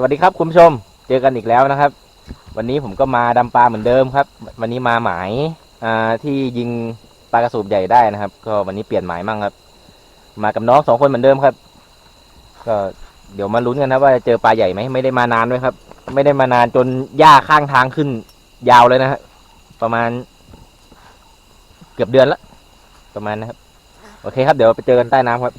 สวัสดีครับคุณผู้ชม เจอกันอีกแล้วนะครับ วันนี้ผมก็มาดำปลาเหมือนเดิมครับ วันนี้มาหมายที่ยิงปลากระสูบใหญ่ได้นะครับ ก็วันนี้เปลี่ยนหมายมั่งครับ มากับน้องสองคนเหมือนเดิมครับ ก็เดี๋ยวมาลุ้นกันนะว่าจะเจอปลาใหญ่ไหมไม่ได้มานานด้วยครับ ไม่ได้มานานจนหญ้าข้างทางขึ้น ยาวเลยนะฮะประมาณ เกือบเดือนละประมาณนะครับ โอเคครับ เดี๋ยวไปเจอกันใต้น้ำครับ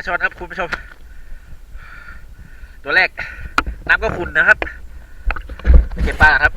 าช่อนครับคุณผู้ชม ตัวแรกน้ำก็ขุ่นนะครับเก็บปลาครับ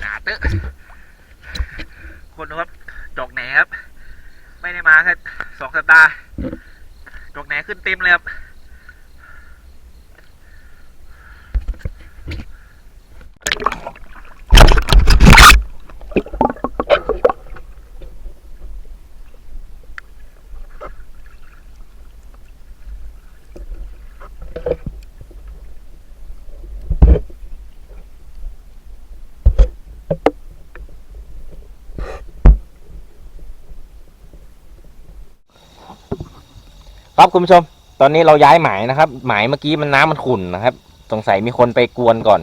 หนาเตอะคนดูครับ จอกแหนครับ ไม่ได้มาแค่สองสัปดาห์จอกแหนขึ้นเต็มเลยครับ ครับคุณผู้ชม ตอนนี้เราย้ายหมายนะครับ หมายเมื่อกี้มันน้ำมันขุ่นนะครับ สงสัยมีคนไปกวนก่อน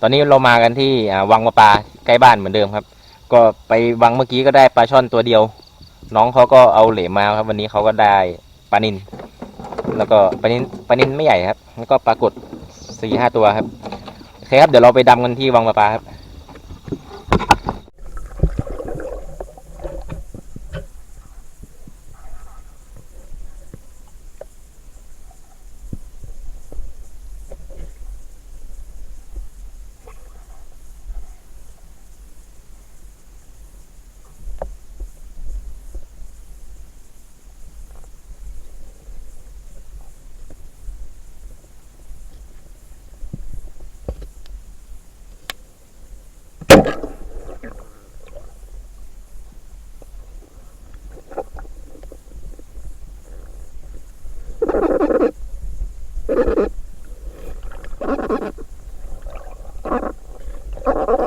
ตอนนี้เรามากันที่วังมะปลาใกล้บ้านเหมือนเดิมครับ ก็ไปวังเมื่อกี้ก็ได้ปลาช่อนตัวเดียว น้องเขาก็เอาเหลมมาครับ วันนี้เขาก็ได้ปลานินแล้วก็ปลานินปลานินไม่ใหญ่ครับ แล้วก็ปลากดสี่ห้าตัวครับโอเคครับเดี๋ยวเราไปดำกันที่วังมะปลาครับ ปร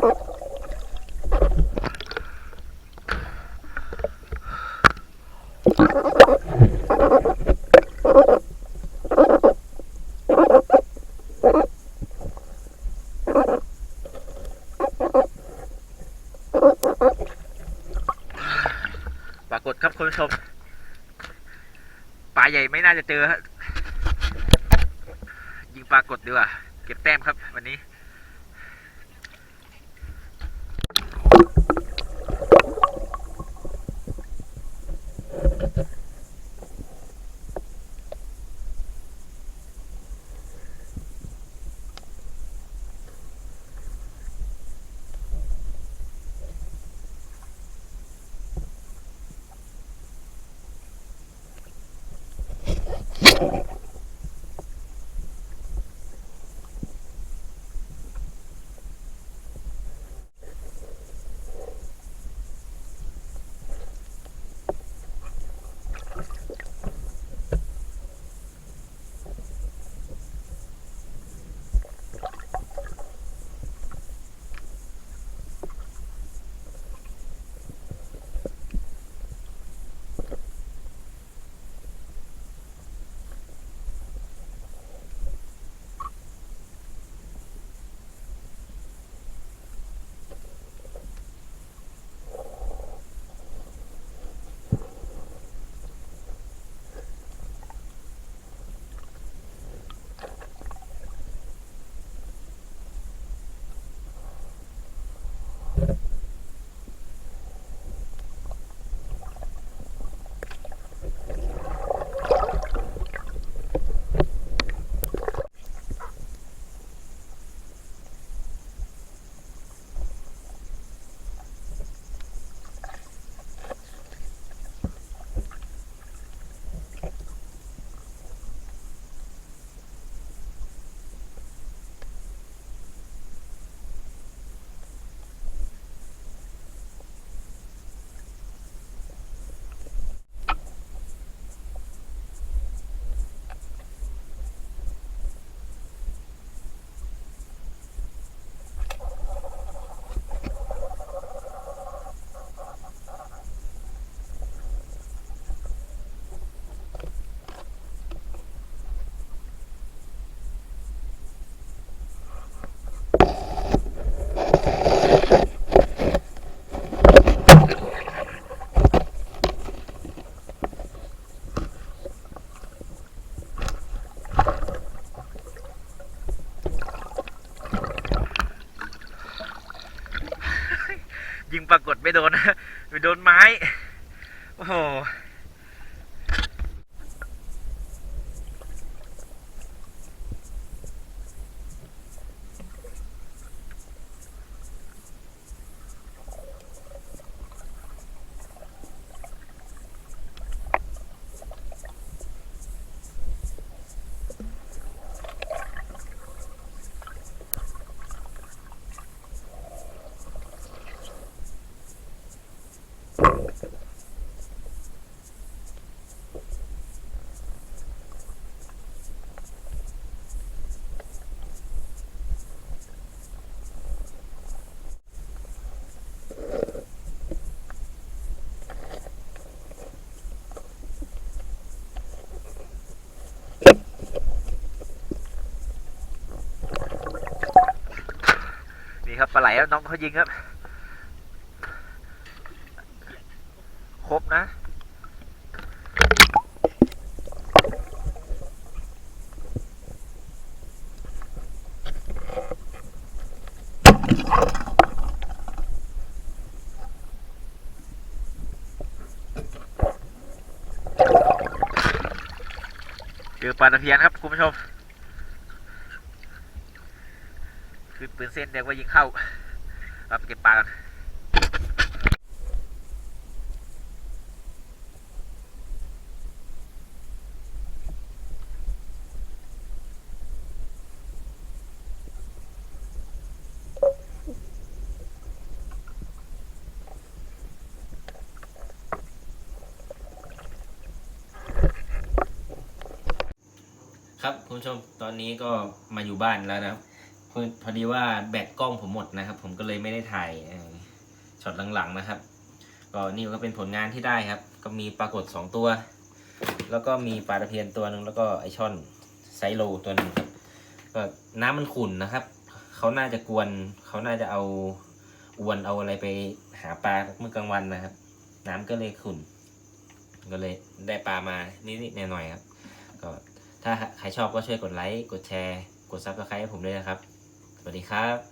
ากฏครับคุณผู้ชมปลาใหญ่ไม่น่าจะเจอฮะยิงปลากดดีกว่า เก็บแต้มครับวันนี้ Oh. ยิงปรากฏไม่โดน ไปโดนไม้ โอ้โห ไหลครับน้องเขายิงครับ ครบนะเจอปลาตะเพียนครับ คุณผู้ชม คือปืนเส้นแดงว่ายิงเข้าครับเก็บปลากันครับคุณผู้ชมตอนนี้ก็มาอยู่บ้านแล้วนะครับ พอพอดีว่าแบตกล้องผมหมดนะครับ ผมก็เลยไม่ได้ถ่ายเอ่อช็อตหลังๆนะครับ ก็นี่ก็เป็นผลงานที่ได้ครับ ก็มีปรากฏ 2 ตัว แล้วก็มีปลาตะเพียนตัวหนึ่งแล้วก็ไอช่อนไซโลตัวหนึ่งครับก็น้ำมันขุ่นนะครับ เขาน่าจะกวนเขาน่าจะเอาอวนเอาอะไรไปหาปลาเมื่อกลางวันนะครับ น้ำก็เลยขุ่น ก็เลยได้ปลามานิดๆหน่อยๆครับ ก็ถ้าใครชอบก็ช่วยกดไลค์ กดแชร์ กดซับสไครต์ให้ผมด้วยนะครับ วัสดีครับ